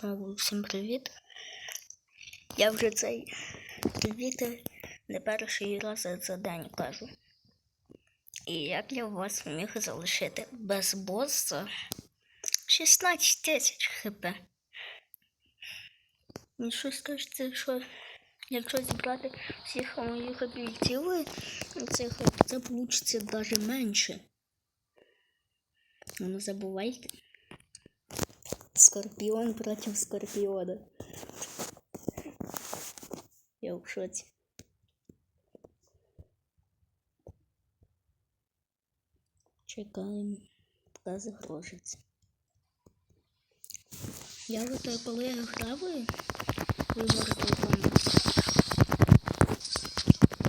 Знову всім привіт. Я вже цей привіт не перший раз за день кажу. І як я вас міг залишити без босса 16 тисяч хп. І що скажете, що якщо зібрати всіх моїх об'єктивів, цих це вийде навіть менше. Ну, не забувайте. Скорпіон проти Скорпіона. Я в шоці. Чекаємо, поки загрожиться. Я от коли я вибори телефону.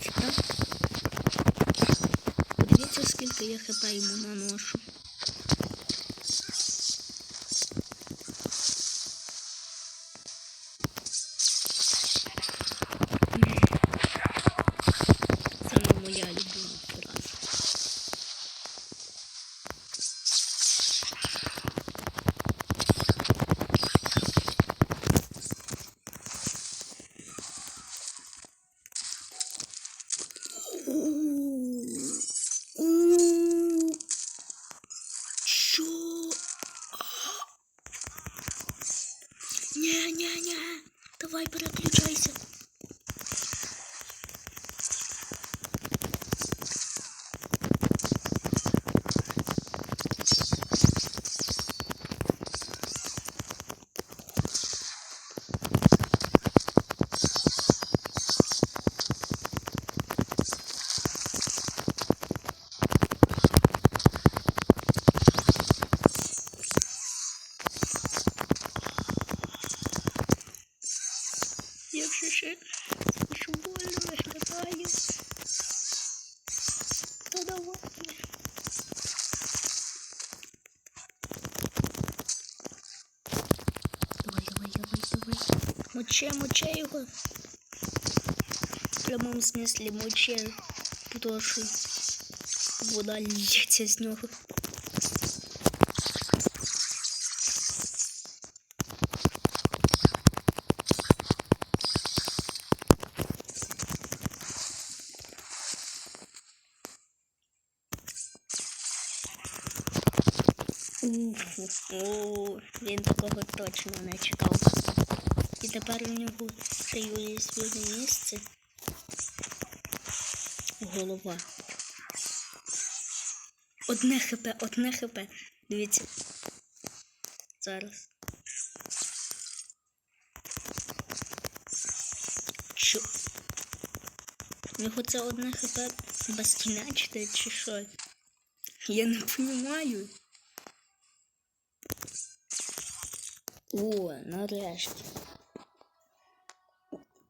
Чекав. Подивіться, скільки я хп йому наношу. Ня-ня-ня, давай переключайся. Ще дуже больно виглядаю. Та давай. Давай, давай, давай, давай. Моче, моче його. В прямому смислі моче, тому що вода лється з нього. О, він такого точно не чекав. І тепер у нього ще є своє місце. Голова. Одне хп, одне хп. Дивіться. Зараз. Що? У нього це одне хп безкінечне чи що? Я не розумію. О, нарешті.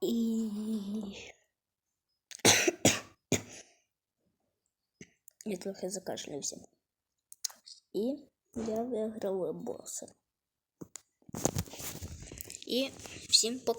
І... Я трохи закашлявся. І я виграв боса. І всім пока.